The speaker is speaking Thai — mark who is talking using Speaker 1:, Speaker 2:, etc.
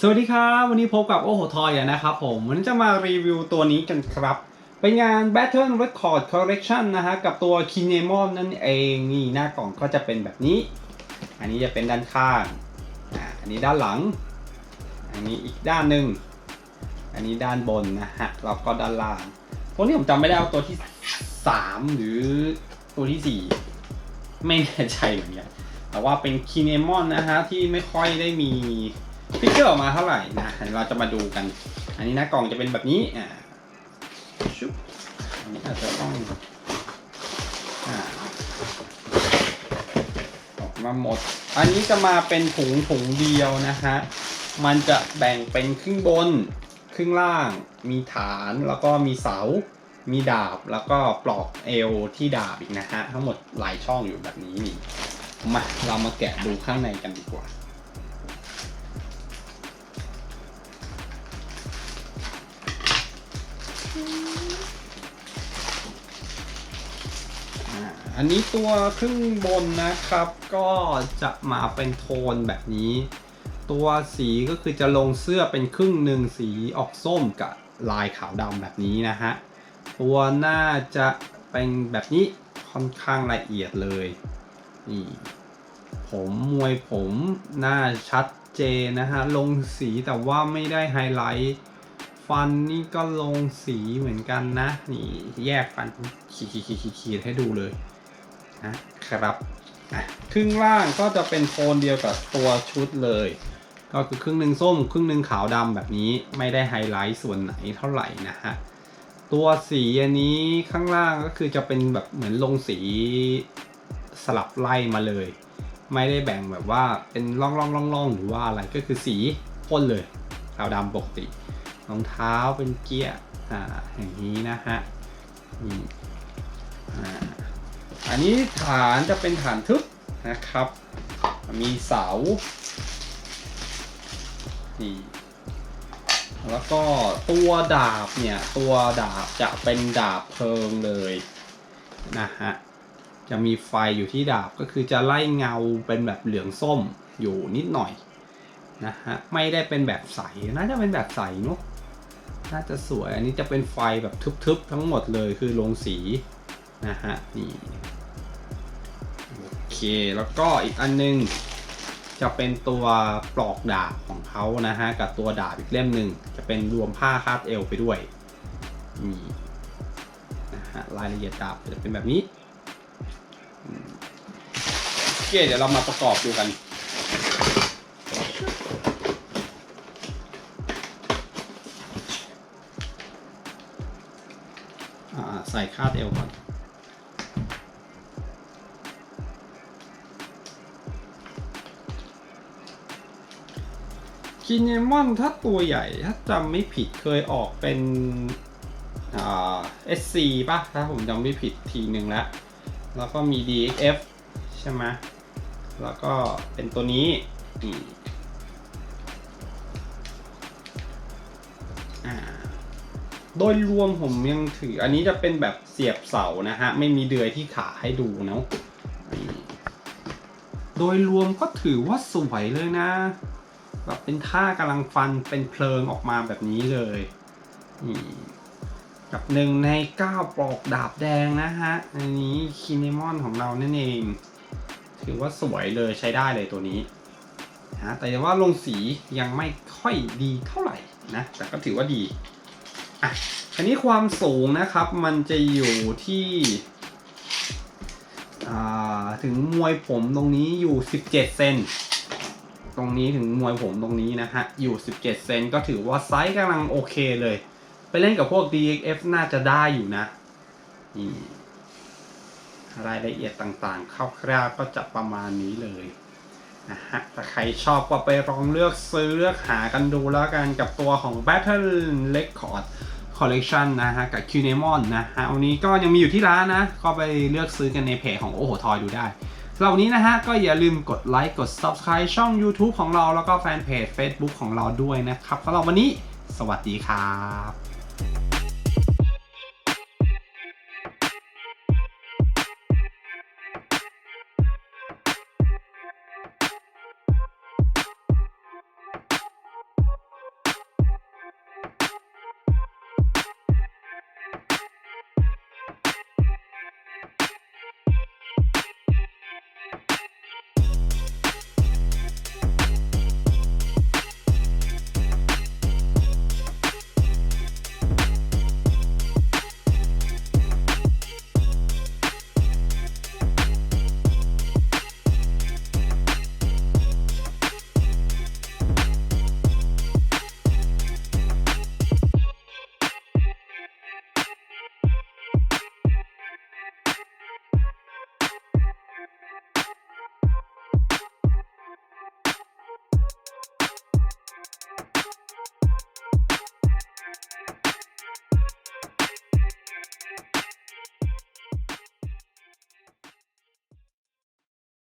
Speaker 1: สวัสดีครับ วันนี้พบกับโอโหทอยนะครับผมวันนี้จะมารีวิวตัวนี้กันครับ เป็นงาน Battle Record Collection นะฮะกับตัว Kinemon นั่นเองนี่หน้ากล่องก็จะเป็นแบบนี้ อันนี้จะเป็นด้านข้างอ่าอันนี้ด้านหลัง อันนี้อีกด้านหนึ่งอันนี้ด้านบนนะฮะแล้วก็ด้านล่างตัวนี้ผมจำไม่ได้ว่าตัวที่ 3 หรือตัวที่ 4 ไม่แน่ใจเหมือนกันแต่ว่าเป็น Kinemon นะฮะที่ไม่ค่อยได้มี ฟิกเกอร์ออกมาเท่าไหร่นะเราจะมาดูกัน อันนี้น้ากล่องจะเป็นแบบนี้อ่าชุบอันนี้อาจจะต้องอ่าออกมาหมด อันนี้จะมาเป็นถุงถุงเดียวนะฮะมันจะแบ่งเป็นครึ่งบนครึ่งล่าง มีฐานแล้วก็มีเสา มีดาบแล้วก็ปลอกเอวที่ดาบอีกนะฮะทั้งหมดหลายช่องอยู่แบบนี้นี่มาเรามาแกะดูข้างในกันดีกว่า อันนี้ตัวครึ่งบนนะครับก็จะมาเป็นโทนแบบนี้ ตัวสีก็คือจะลงเสื้อเป็นครึ่งหนึ่งสีออกส้มกับลายขาวดำแบบนี้นะฮะ ตัวหน้าจะเป็นแบบนี้ค่อนข้างละเอียดเลยนี่ผมมวยผมหน้าชัดเจนนะฮะ ลงสีแต่ว่าไม่ได้ไฮไลท์ ฟันนี่ก็ลงสีเหมือนกันนะ นี่แยกฟันขีดให้ดูเลยนะครับอะครึ่งล่างก็จะเป็นโทนเดียวกับตัวชุดเลย ก็คือครึ่งหนึ่งส้ม ครึ่งหนึ่งขาวดำแบบนี้ไม่ได้ไฮไลท์ส่วนไหนเท่าไหร่นะฮะตัวสีอันนี้ข้างล่างก็คือจะเป็นแบบเหมือนลงสีสลับไล่มาเลย ไม่ได้แบ่งแบบว่าเป็นร่องร่องร่องร่องหรือว่าอะไรก็คือสีพ่นเลยขาวดำปกติ รองเท้าเป็นเกียร์อ่าอย่างนี้นะฮะนี่อ่าอันนี้ฐานจะเป็นฐานทึบนะครับ มีเสานี่แล้วก็ตัวดาบเนี่ย ตัวดาบจะเป็นดาบเพลิงเลยนะฮะจะมีไฟอยู่ที่ดาบก็คือจะไล่เงาเป็นแบบเหลืองส้มอยู่นิดหน่อยนะฮะไม่ได้เป็นแบบใสน่าจะเป็นแบบใสเนอะ น่าจะสวยอันนี้จะเป็นไฟแบบทึบๆทั้งหมดเลยคือลงสีนะฮะนี่โอเคแล้วก็อีกอันนึงจะเป็นตัวปลอกดาบของเขานะฮะกับตัวดาบอีกเล่มหนึ่งจะเป็นรวมผ้าคาดเอวไปด้วยนี่นะฮะรายละเอียดดาบจะเป็นแบบนี้โอเคเดี๋ยวเรามาประกอบดูกัน ส่คาดเอวก่อนคินเนมอนถ้าตัวใหญ่ ถ้าจำไม่ผิดเคยออกเป็นอ่า SC ป่ะ ถ้าผมจำไม่ผิดทีหนึ่งแล้ว แล้วก็มี DXF ใช่ไหมแล้วก็เป็นตัวนี้นี่ โดยรวมผมยังถืออันนี้จะเป็นแบบเสียบเสานะฮะ ไม่มีเดือยที่ขาให้ดูเนาะโดยรวมก็ถือว่าสวยเลยนะ แบบเป็นท่ากำลังฟันเป็นเพลิงออกมาแบบนี้เลยนี่กับหนึ่งในเก้าปลอกดาบแดงนะฮะ อันนี้คิน e มอนของเรานั่นเอง ถือว่าสวยเลยใช้ได้เลยตัวนี้นะแต่ว่าลงสียังไม่ค่อยดีเท่าไหร่นะ แต่ก็ถือว่าดี อะอันนี้ความสูงนะครับมันจะอยู่ที่ถึงมวยผมตรงนี้อยู่ 17 เซน ตรงนี้ถึงมวยผมตรงนี้นะฮะ อยู่ 17 เซนก็ถือว่าไซส์กำลังโอเคเลย ไปเล่นกับพวก DXF น่าจะได้อยู่นะ นี่ รายละเอียดต่างๆคร่าวๆก็จะประมาณนี้เลยนะฮะ ถ้าใครชอบก็ไปลองเลือกซื้อเลือกหากันดูแล้วกันกับตัวของ Battle Record Collection นะฮะกับ q n e m o n นะฮะวันนี้ก็ยังมีอยู่ที่ร้านนะ ก็ไปเลือกซื้อกันในเพจของโอโหทอยดูได้สำหรับวันนี้นะฮะก็อย่าลืมกดไลค์กด Subscribe ช่อง YouTube ของเราแล้วก็แฟนเพจ Facebook ของเราด้วยนะครับสำหรับวันนี้ สวัสดีครับ